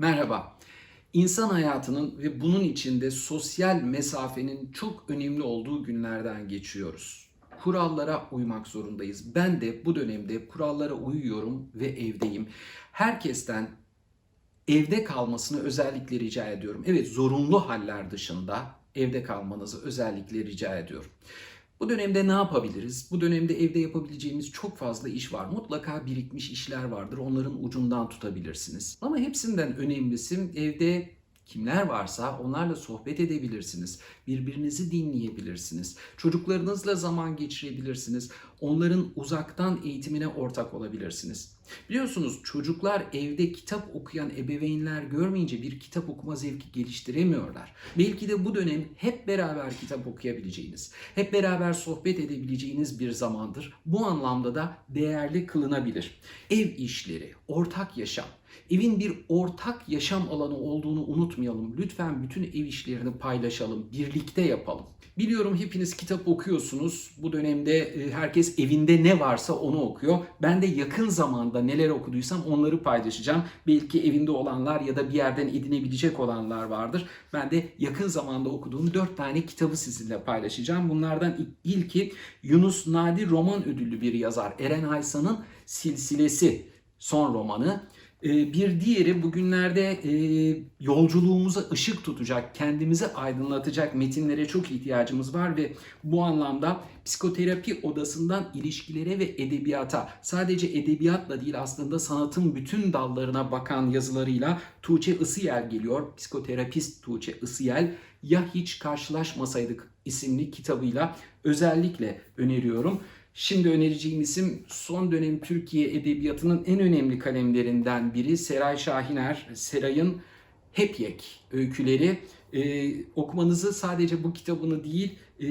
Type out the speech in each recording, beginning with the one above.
Merhaba. İnsan hayatının ve bunun içinde sosyal mesafenin çok önemli olduğu günlerden geçiyoruz. Kurallara uymak zorundayız. Ben de bu dönemde kurallara uyuyorum ve evdeyim. Herkesten evde kalmasını özellikle rica ediyorum. Evet zorunlu haller dışında evde kalmanızı özellikle rica ediyorum. Bu dönemde ne yapabiliriz? Bu dönemde evde yapabileceğimiz çok fazla iş var. Mutlaka birikmiş işler vardır. Onların ucundan tutabilirsiniz. Ama hepsinden önemlisi evde kimler varsa onlarla sohbet edebilirsiniz. Birbirinizi dinleyebilirsiniz. Çocuklarınızla zaman geçirebilirsiniz. Onların uzaktan eğitimine ortak olabilirsiniz. Biliyorsunuz çocuklar evde kitap okuyan ebeveynler görmeyince bir kitap okuma zevki geliştiremiyorlar. Belki de bu dönem hep beraber kitap okuyabileceğiniz, hep beraber sohbet edebileceğiniz bir zamandır. Bu anlamda da değerli kılınabilir. Ev işleri, ortak yaşam, Evin bir ortak yaşam alanı olduğunu unutmayalım. Lütfen bütün ev işlerini paylaşalım, birlikte yapalım. Biliyorum hepiniz kitap okuyorsunuz. Bu dönemde e, herkes evinde ne varsa onu okuyor. Ben de yakın zamanda neler okuduysam onları paylaşacağım. Belki evinde olanlar ya da bir yerden edinebilecek olanlar vardır. Ben de yakın zamanda okuduğum 4 tane kitabı sizinle paylaşacağım. Bunlardan ilki Yunus Nadi roman ödüllü bir yazar. Eren Aysan'ın Silsilesi son romanı. Ee, bir diğeri bugünlerde e, yolculuğumuza ışık tutacak, kendimizi aydınlatacak metinlere çok ihtiyacımız var ve bu anlamda psikoterapi odasından ilişkilere ve edebiyata, sadece edebiyatla değil aslında sanatın bütün dallarına bakan yazılarıyla Tuğçe Isıyel geliyor. Psikoterapist Tuğçe Isıyel Ya Hiç Karşılaşmasaydık isimli kitabıyla özellikle öneriyorum. Şimdi önereceğim isim son dönem Türkiye Edebiyatı'nın en önemli kalemlerinden biri Seray Şahiner. Seray'ın Hep Yek öyküleri. Ee, okumanızı sadece bu kitabını değil e,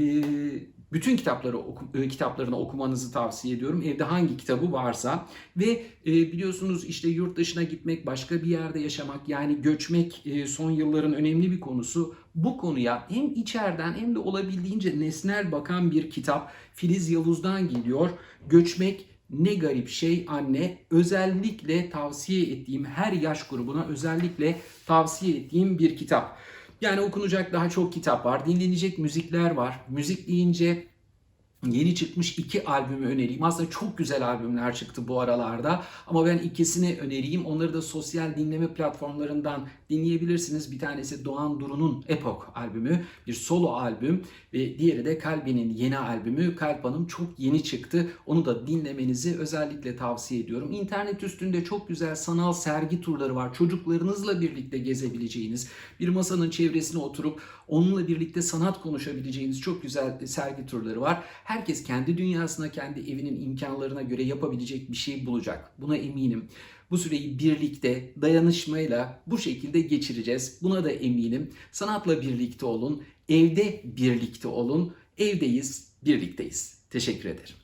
bütün kitapları oku, e, kitaplarını okumanızı tavsiye ediyorum. Evde hangi kitabı varsa ve e, biliyorsunuz işte yurt dışına gitmek, başka bir yerde yaşamak yani göçmek e, son yılların önemli bir konusu. Bu konuya hem içeriden hem de olabildiğince nesnel bakan bir kitap Filiz Yavuz'dan geliyor. Göçmek ne garip şey anne. Özellikle tavsiye ettiğim her yaş grubuna özellikle tavsiye ettiğim bir kitap. Yani okunacak daha çok kitap var. Dinlenecek müzikler var. Müzik deyince Yeni çıkmış iki albümü önereyim. Aslında çok güzel albümler çıktı bu aralarda. Ama ben ikisini önereyim. Onları da sosyal dinleme platformlarından dinleyebilirsiniz. Bir tanesi Doğan Duru'nun Epok albümü. Bir solo albüm. Ve diğeri de Kalbi'nin yeni albümü. Kalp Hanım çok yeni çıktı. Onu da dinlemenizi özellikle tavsiye ediyorum. İnternet üstünde çok güzel sanal sergi turları var. Çocuklarınızla birlikte gezebileceğiniz, bir masanın çevresine oturup onunla birlikte sanat konuşabileceğiniz çok güzel sergi turları var herkes kendi dünyasına, kendi evinin imkanlarına göre yapabilecek bir şey bulacak. Buna eminim. Bu süreyi birlikte, dayanışmayla bu şekilde geçireceğiz. Buna da eminim. Sanatla birlikte olun, evde birlikte olun. Evdeyiz, birlikteyiz. Teşekkür ederim.